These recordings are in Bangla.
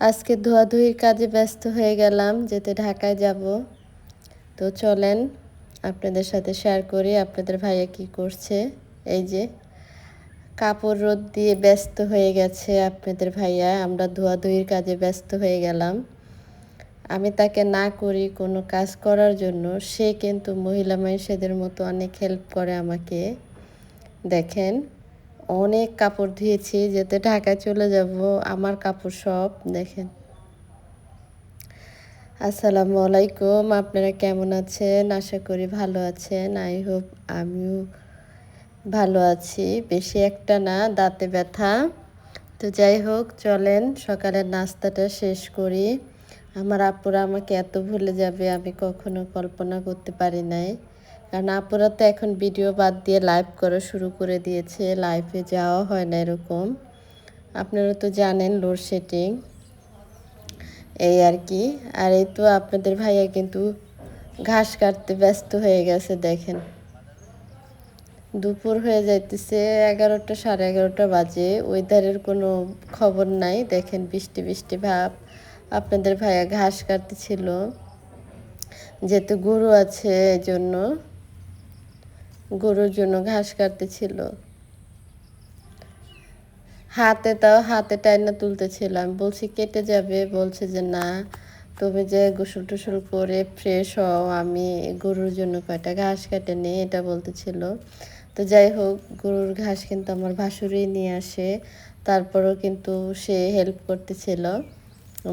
আজকে ধোয়াধুয়ির কাজে ব্যস্ত হয়ে গেলাম, যেতে ঢাকায় যাব। তো চলেন, আপনাদের সাথে শেয়ার করি আপনাদের ভাইয়া কি করছে। এই যে, কাপড় রোদ দিয়ে ব্যস্ত হয়ে গেছে আপনাদের ভাইয়া, আমরা ধোয়াধুয়ির কাজে ব্যস্ত হয়ে গেলাম। আমি তাকে না করি কোনো কাজ করার জন্য, সে কিন্তু মহিলা মানুষদের মতো অনেক হেল্প করে আমাকে। দেখেন অনেক কাপড় ধুয়েছি, যেতে ঢাকায় চলে যাব, আমার কাপড় সব, দেখেন। আসসালামু আলাইকুম, আপনারা কেমন আছেন? আশা করি ভালো আছেন, আই হোপ আমিও ভালো আছি। বেশি একটা না, দাঁতে ব্যথা। তো যাই হোক, চলেন, সকালের নাস্তাটা শেষ করি। আমার আপুরা আমাকে এত ভুলে যাবে, আমি কখনো কল্পনা করতে পারি নাই। কারণ আপুরা তো এখন ভিডিও বাদ দিয়ে লাইভ করা শুরু করে দিয়েছে লাইভে যাওয়া হয় না এরকম। আপনারা তো জানেন লোডশেডিং এই আর কি। আর এই তো আপনাদের ভাইয়া কিন্তু ঘাস কাটতে ব্যস্ত হয়ে গেছে, দেখেন। দুপুর হয়ে যাইতেছে এগারোটা, সাড়ে এগারোটা বাজে। ওয়েদারের কোনো খবর নাই, দেখেন বৃষ্টি বৃষ্টি ভাব। আপনাদের ভাইয়া ঘাস কাটতেছিল। যেহেতু গরু আছে এই জন্য গরুর জন্য ঘাস কাটতেছিল। হাতে তাও হাতে টাইনা তুলতেছিলাম। বলছি, কেটে যাবে? বলছে যে, না, তুমি যে গোসল টুসল করে ফ্রেশ হও, আমি গরুর জন্য কয়টা ঘাস কাটে নিই? এটা বলতেছিল। তো যাই হোক, গরুর ঘাস কিন্তু আমার ভাসুরি নিয়ে আসে। তারপরও কিন্তু সে হেল্প করতেছিল।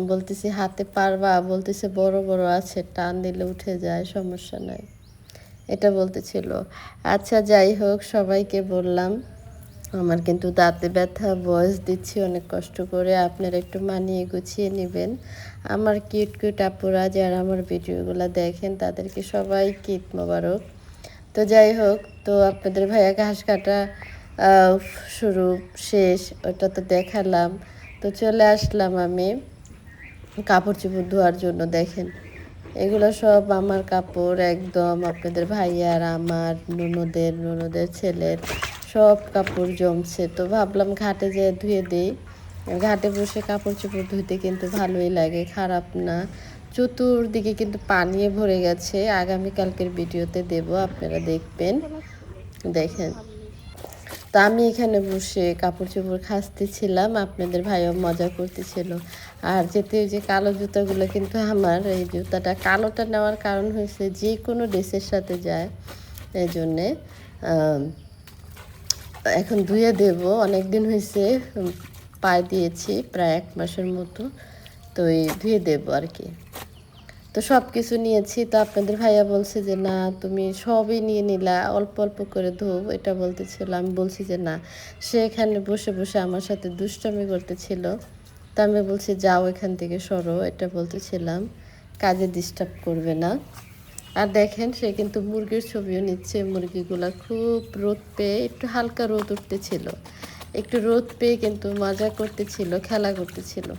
বলতেছি, হাতে পারবা? বলতেছে, বড় বড় আছে, টান দিলে উঠে যায়, সমস্যা নাই। এটা বলতেছিল। আচ্ছা যাই হোক, সবাইকে বললাম। আমার কিন্তু দাঁতে ব্যথা, বয়স দিচ্ছি, অনেক কষ্ট করে। আপনারা একটু মানিয়ে গুছিয়ে নেবেন। আমার কিউট কিউট আপুরা যারা আমার ভিডিওগুলো দেখেন, তাদেরকে সবাই কিট মোবারক। তো যাই হোক, তো আপনাদের ভাইয়া ঘাস কাটা শুরু, শেষ, ওটা তো দেখালাম। তো চলে আসলাম আমি কাপড় চোপড় ধোয়ার জন্য, দেখেন। এগুলো সব আমার কাপড় একদম আপনাদের ভাইয়ার, আমার, নুনদের নুনদের ছেলের সব কাপড় জমছে। তো ভাবলাম ঘাটে যেয়ে ধুয়ে দিই। ঘাটে বসে কাপড় চোপড় ধুতে কিন্তু ভালোই লাগে, খারাপ না। চতুর্দিকে কিন্তু পানিয়ে ভরে গেছে। আগামীকালকের ভিডিওতে দেব, আপনারা দেখবেন। দেখেন। তো আমি এখানে বসে কাপড় চোপড় খাসতেছিলাম, আপনাদের ভাইও মজা করতেছিল। আর যেতে যে কালো জুতাগুলো কিন্তু আমার, এই জুতাটা কালোটা নেওয়ার কারণ হয়েছে যে কোনো ড্রেসের সাথে যায়, এই জন্যে এখন ধুয়ে দেব। অনেক দিন হয়েছে পায়ে দিয়েছি, প্রায় এক মাসের মতো, তো এই ধুয়ে দেবো আর কি। তো সব কিছু নিয়েছি। তো আপনাদের ভাইয়া বলছে যে, না, তুমি সবই নিয়ে নিলা, অল্প অল্প করে ধোব এটা বলতেছিল। আমি বলছি যে, না। সে এখানে বসে বসে আমার সাথে দুষ্টমি করতেছিল। তো আমি বলছি, যাও এখান থেকে সরো। এটা বলতেছিলাম। কাজে ডিস্টার্ব করবে না। আর দেখেন, সে কিন্তু মুরগির ছবিও নিচ্ছে। মুরগিগুলা খুব রোদ পেয়ে একটু হালকা রোদ উঠতেছিল। একটু রোদ পেয়ে কিন্তু মজা করতেছিল, খেলা করতেছিল।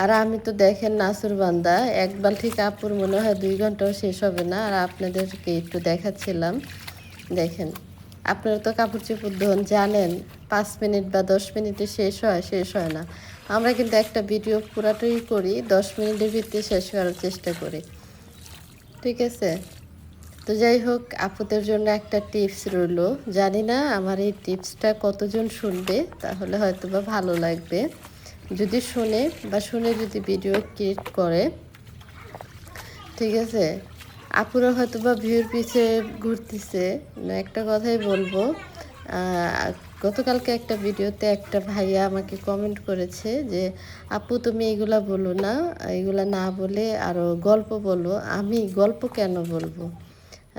আর আমি তো দেখেন নাসুর বান্দা, এক বালতি কাপড় মনে হয় দুই ঘন্টাও শেষ হবে না। আর আপনাদেরকে একটু দেখাচ্ছিলাম, দেখেন। আপনারা তো কাপড় চোপড় ধোন জানেন, পাঁচ মিনিট বা দশ মিনিটে শেষ হয় শেষ হয় না। আমরা কিন্তু একটা ভিডিও পুরাটাই করি, দশ মিনিটের ভিতরে শেষ করার চেষ্টা করি। ঠিক আছে? তো যাই হোক, আপুদের জন্য একটা টিপস রইল। জানি না আমার এই টিপসটা কতজন শুনবে, তাহলে হয়তো বা ভালো লাগবে। যদি শুনে বা শুনে যদি ভিডিও ক্রিয়েট করে, ঠিক আছে? আপুরা হয়তো বা ভিউর পিছে ঘুরতেছে একটা কথাই বলব গতকালকে একটা ভিডিওতে একটা ভাইয়া আমাকে কমেন্ট করেছে যে, আপু, তুমি এগুলা বলো না, এগুলা না বলে আরও গল্প বলো, আমি গল্প কেন বলব?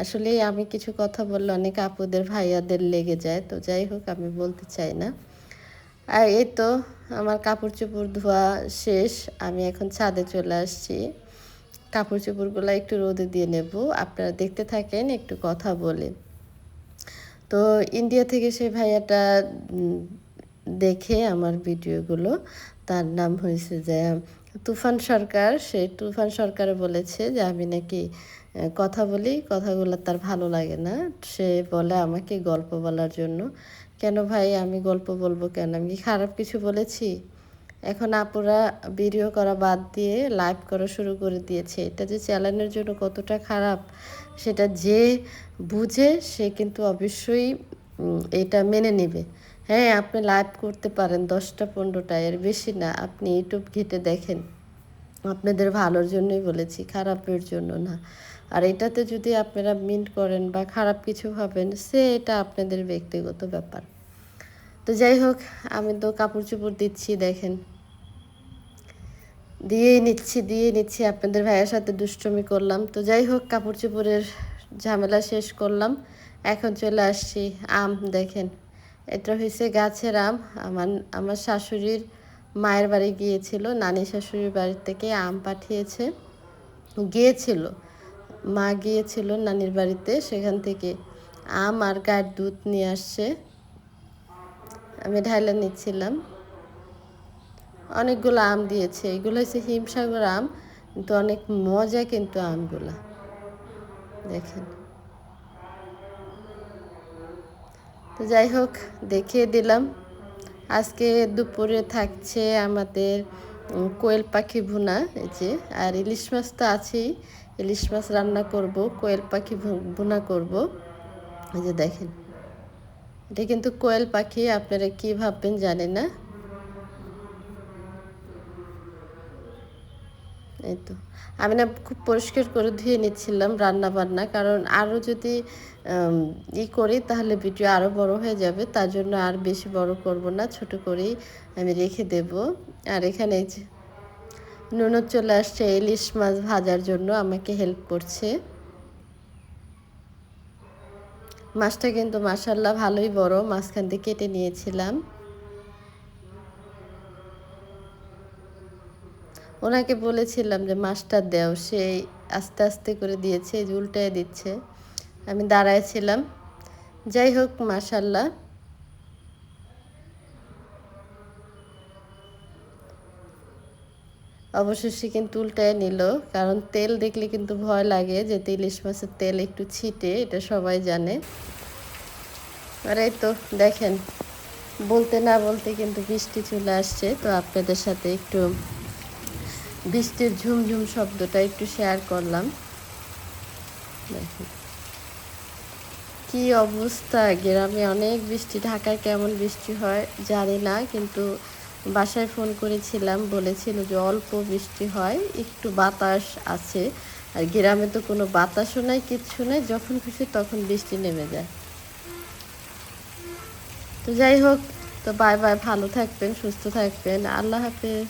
আসলে আমি কিছু কথা বললে অনেক আপুদের ভাইয়াদের লেগে যায়, তো যাই হোক, আমি বলতে চাই না। আর এই তো আমার কাপড় চোপড় ধোয়া শেষ, আমি এখন ছাদে চলে আসছি। কাপড় চোপড়গুলো একটু রোদে দিয়ে নেব, আপনারা দেখতে থাকেন, একটু কথা বলে। তো ইন্ডিয়া থেকে সেই ভাইয়াটা দেখে আমার ভিডিওগুলো, তার নাম হয়েছে যে, তুফান সরকার। সে তুফান সরকার বলেছে যে, আমি নাকি কথা বলি, কথাগুলো তার ভালো লাগে না। সে বলে, আমাকে গল্প বলার জন্য কেন ভাই আমি গল্প বলব কেন? আমি কি খারাপ কিছু বলেছি? এখন আপুরা ভিডিও করা বাদ দিয়ে লাইভ করা শুরু করে দিয়েছে। এটা যে চ্যানেলের জন্য কতটা খারাপ, সেটা যে বুঝে সে কিন্তু অবশ্যই এটা মেনে নেবে। হ্যাঁ আপনি লাইভ করতে পারেন দশটা, পনেরোটা, এর বেশি না। আপনি ইউটিউব ঘেটে দেখেন। আপনাদের ভালোর জন্যই বলেছি, খারাপের জন্য না। আর এটাতে যদি আপনারা মিন্ট করেন বা খারাপ কিছু ভাবেন, সে এটা আপনাদের ব্যক্তিগত ব্যাপার। তো যাই হোক, আমি তো কাপড় চোপড় দিচ্ছি, দেখেন। দিয়েই নিচ্ছি দিয়ে নিচ্ছি। আপনাদের ভাইয়ের সাথে দুষ্টমি করলাম। তো যাই হোক কাপড় চোপড়ের ঝামেলা শেষ করলাম। এখন চলে আসছি আম, দেখেন। এটা হয়েছে গাছের আম। আমার আমার শাশুড়ির মায়ের বাড়ি গিয়েছিল। নানি শাশুড়ির বাড়ি থেকে আম পাঠিয়েছে। গিয়েছিল। মা গিয়েছিল নানির বাড়িতে। সেখান থেকে আম আর গায়ের দুধ নিয়ে আসছে। আমি ঢাইলা নিচ্ছিলাম। অনেকগুলো আম দিয়েছে। এগুলো হচ্ছে হিমসাগর আম, কিন্তু অনেক মজা কিন্তু আমগুলা। দেখেন। তো যাই হোক, দেখিয়ে দিলাম। আজকে দুপুরে থাকছে আমাদের কোয়েল পাখি ভুনা, এই যে, আর ইলিশ মাছ তো আছেই। ইলিশ মাছ রান্না করব, কোয়েল পাখি ভুনা করব। এই যে দেখেন। এটা কিন্তু কোয়েল পাখি, আপনারা কি ভাববেন জানি না। এই তো। আমি না খুব পরিষ্কার করে ধুয়ে নিচ্ছিলাম রান্না বান্না কারণ আরও যদি ই করি তাহলে ভিডিও আরও বড় হয়ে যাবে, তার জন্য আর বেশি বড় করব না, ছোট করেই আমি রেখে দেব। আর এখানে নুনও চলে আসছে, ইলিশ মাছ ভাজার জন্য আমাকে হেল্প করছে। মাছটা কিন্তু মাসাল্লাহ ভালোই বড়, মাঝখান দিয়ে কেটে নিয়েছিলাম। ওনাকে বলেছিলাম যে মাছটা দেও, সে আস্তে আস্তে করে দিয়েছে উল্টায় দিচ্ছে। আমি দাঁড়ায় ছিলাম। যাই হোক মাশাল্লাহ অবশেষে কিন্তু উল্টায় নিল। কারণ তেল দেখলে কিন্তু ভয় লাগে যে ইলিশ মাছের তেল একটু ছিটে, এটা সবাই জানে। আর এই তো দেখেন, বলতে না বলতে কিন্তু বৃষ্টি চলে আসছে। তো আপনাদের সাথে একটু বৃষ্টির ঝুমঝুম শব্দটা একটু শেয়ার করলাম। কি অবস্থা, গ্রামে অনেক বৃষ্টি, ঢাকায় কেমন বৃষ্টি হয় জানি না, কিন্তু বাসায় ফোন করেছিলাম, বলেছিল যে অল্প বৃষ্টি হয়, একটু বাতাস আছে। আর গ্রামে তো কোনো বাতাসও নাই, কিচ্ছু নাই, যখন খুশি তখন বৃষ্টি নেমে যায়। তো যাই হোক, তো বাই বাই, ভালো থাকবেন, সুস্থ থাকবেন। আল্লাহ হাফেজ।